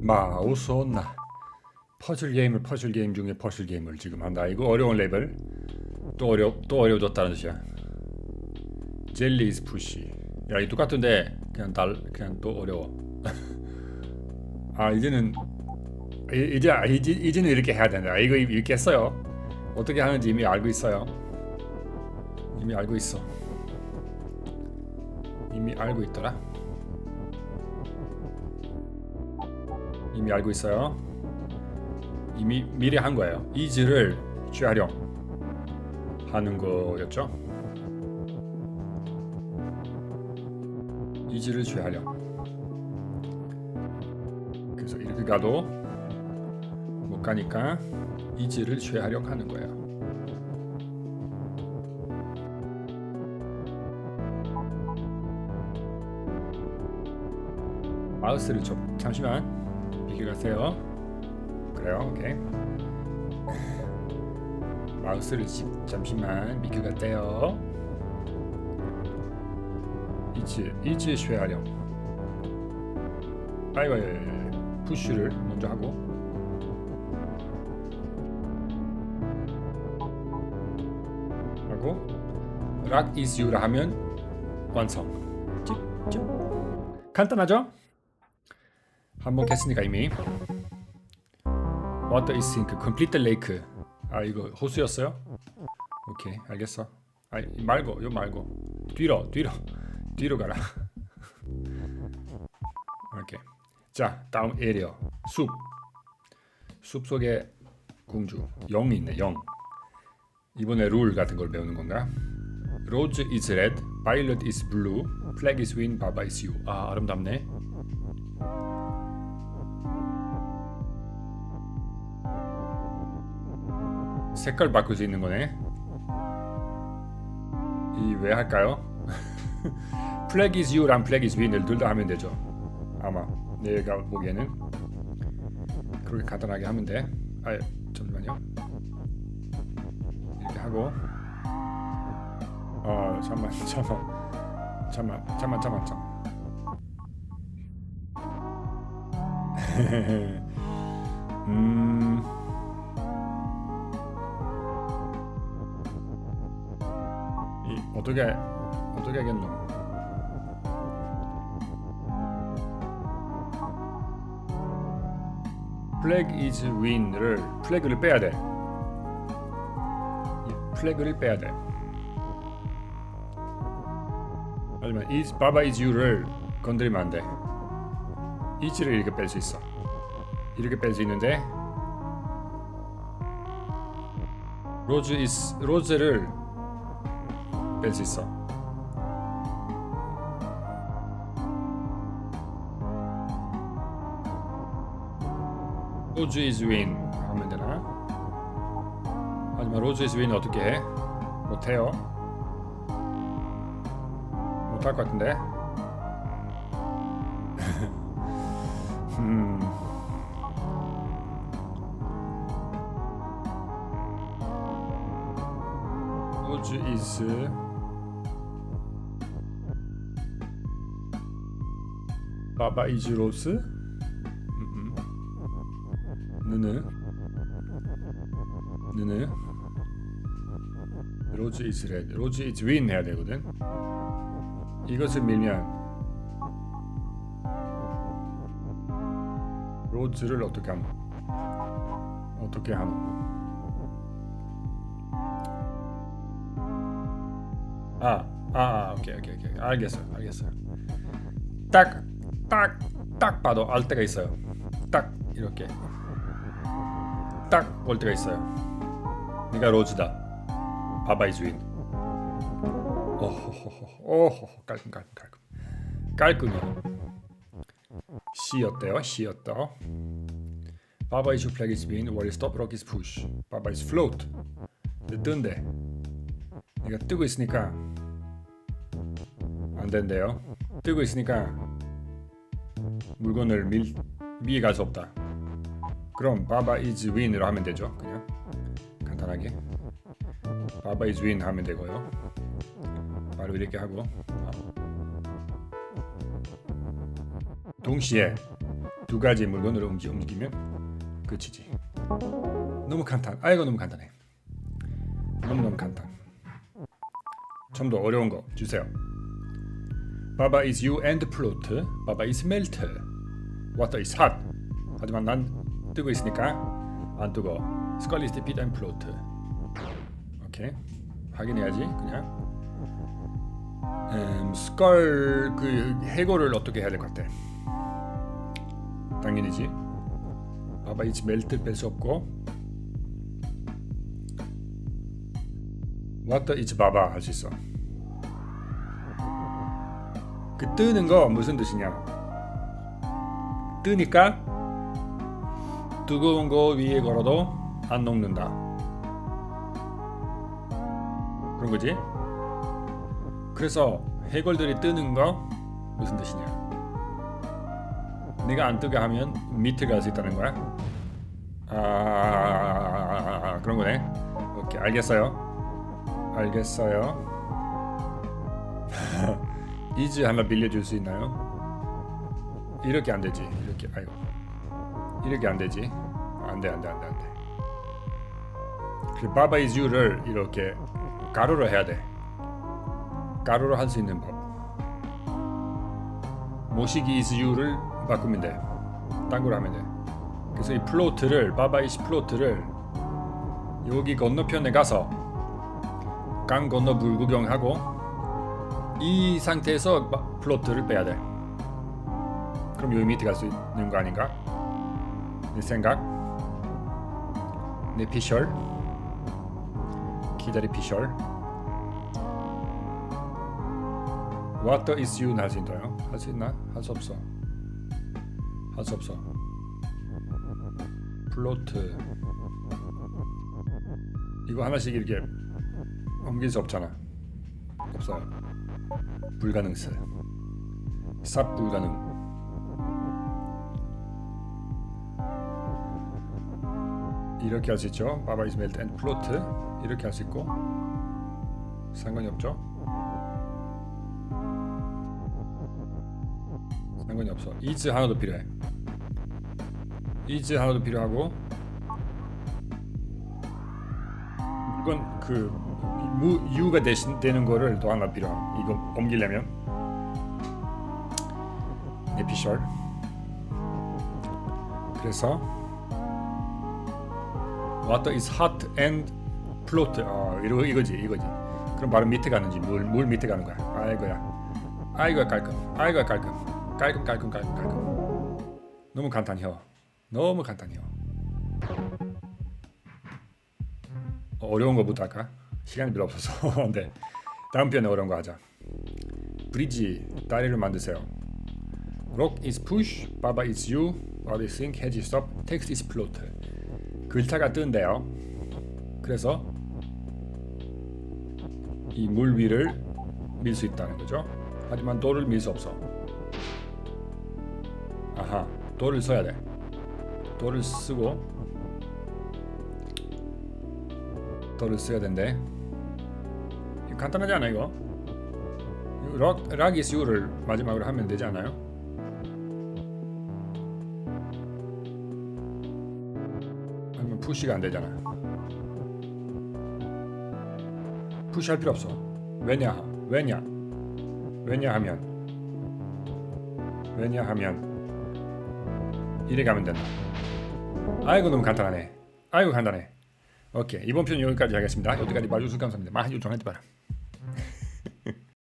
마우스 온나 퍼즐 게임을 퍼즐 게임 중에 퍼즐 게임을 지금 한다. 이거 어려운 레벨 또 어려 또 어려워졌다는 뜻이야. 젤리 이즈 푸시. 야, 이 똑같은데 그냥 달 그냥 또 어려워. 아 이제는 이- 이제 이제 이제는 이렇게 해야 된다. 이거 이렇게 했어요. 어떻게 하는지 이미 알고 있어요. 이미 알고 있어. 이미 알고 있더라. 이미 알고 있어요. 이미 미리 한 거예요. 이즈를 취하령 하는 거였죠. 이즈를 취하령. 그래서 이렇게 가도 못 가니까 이즈를 취하령 하는 거예요. 마우스를 좀 잠시만 가세요. 그래요, 오케이. 마우스를 지- 잠시만 비켜갔대요. 이즈 이즈 쉐하령. 아이고, 아이고, 아이고. 푸쉬를 먼저 하고. 락 is you라 하면 완성. 간단하죠? 한번 했으니까 이미. What is sink? Complete the lake. 아 이거 호수였어요? 오케이 알겠어. 아 말고 요 말고 뒤로 뒤로 뒤로 가라. 오케이. 자 다음 에리어 숲. 숲 속에 공주 영이 있네 영. 이번에 룰 같은 걸 배우는 건가? Rose is red, violet is blue, flag is win, baba is you. 아 아름답네. 색깔 바꿀 수 있는 거네. 이 왜 할까요? you랑 flag is win을 둘 다 하면 되죠. 아마 내가 보기에는 그렇게 간단하게 하면 돼. 아 잠시만요. 이렇게 하고 어 잠만 잠만 잠만 잠만 잠만 잠만 음 어떻게 어떻게 하겠노 플래그 is win을 플래그를 빼야 돼. 이 플래그를 빼야 돼. 하지만 is 바바 is you를 건드리면 안 돼. is를 이렇게 뺄 수 있어. 이렇게 뺄 수 있는데 로즈 is 로즈를 뺄 수 있어. 로즈 is win 하면 되나? 하지만 로즈 is win 어떻게 해? 못해요. 못할 것 같은데. 음. 로즈 느느 느느 로즈 is red. 로즈 is win 해야 되거든. 이것을 밀면 로즈를 어떻게 하노 어떻게 하노 아, 아, 아, 오케이, 오케이, 오케이. 알겠어요, 알겠어요. 딱, 딱, 딱 봐도 알 때가 있어요. 딱 이렇게, 딱 볼 때가 있어요. 네가 로즈다. 바바이 주인. 오호호호, 오호, 깔끔, 깔끔, 깔끔, 깔끔해요. C였대요, C였다. 바바 is flag is win, while stop rock is push. 바바 is float. 뜬데. 내가 뜨고 있으니까 안 된대요. 뜨고 있으니까 물건을 밀 위에 갈 수 없다. 그럼 바바 is win으로 하면 되죠. 그냥 간단하게 바바 is win 하면 되고요. 바로 이렇게 하고 동시에 두 가지 움직- 움직이면 끝이지. 너무 간단. 아이고 너무 간단해. 너무 너무 간단. 좀 더 어려운 거 주세요. Baba is you and float. Baba is melt. Water is hot. 하지만 난 뜨고 있으니까 안 뜨거. Skull is defeat. 오케이. 확인해야지 그냥. 음, 스컬 그 해고를 어떻게 해야 될 것 같아? 당연히지. 바바 이츠 멜트 뺄 수 없고. What is 바바 할수 있어. 그 뜨는 거 무슨 뜻이냐? 뜨니까 뜨거운 거 위에 걸어도 안 녹는다. 그런 거지? 그래서 해골들이 뜨는 거 무슨 뜻이냐? 내가 안 뜨게 하면 밑에 갈 수 있다는 거야? 아 그런 거네. 오케이 알겠어요. 알겠어요. 이즈 하나 빌려줄 수 있나요? 이렇게 안 되지. 이렇게 아이고 이렇게 안 되지. 안 돼 안 돼 안 돼 안 돼. 그 바바 이즈 유를 이렇게 가로로 해야 돼. 가로로 할 수 있는 법. 모시기 is you를 바꾸면 돼. 딴 걸로 하면 돼. 그래서 이 플로트를 바바이시 플로트를 여기 건너편에 가서 강 건너 물 구경하고 이 상태에서 바- 플로트를 빼야 돼. 그럼 여기 밑에 갈 수 있는 거 아닌가? 내 생각. 내 피셜. 기다리 피셜. What is you는 할수 있나요? 할 수 있나? 할 수 없어. 할 수 없어. 플로트 이거 하나씩 이렇게 옮길 수 없잖아. 없어요. 불가능스. 쌉 불가능. 이렇게 할 수 있죠. 바바 이즈 멜트 앤 플로트 이렇게 할 수 있고 상관이 없죠. 상관이 없어. 이즈 하나도 필요해. 이즈 하나도 필요하고 이건 그 무, 유가 대신 되는 거를 또 하나 필요함. 이거 옮기려면 에피셜. 그래서 water is hot and float. 어, 이거 이거지 이거지. 그럼 바로 밑에 가는지 물 물 밑에 가는 거야. 아이고야. 아이고야 깔끔. 아이고야 깔끔. 깔끔 깔끔 깔끔 깔끔. 너무 간단해요. 너무 간단해요. 어, 어려운 거부터 할까? 시간이 별로 없어서. 네. 다음 편에 어려운 거 하자. 브리지 다리를 만드세요. Rock is push, Baba is you, Body is sink, Hedge is stop, Text is float. 글자가 뜬대요. 그래서 이 물 위를 밀 수 있다는 거죠. 하지만 돌을 밀 수 없어. 아하, 돌을 써야 돼. 돌을 쓰고 돌을 써야 된대. 간단하지 않아 이거? 락 락이스 유를 마지막으로 하면 되지 않아요? 푸시가 안 되잖아. 푸시 할 필요 없어. 왜냐? 왜냐? 왜냐하면 왜냐하면 이래 가면 된다. 아이고 너무 간단하네. 아이고 간단해. 오케이 이번 편 여기까지 하겠습니다. 여기까지 봐주셔서 감사합니다. 많이 요청하지 마라.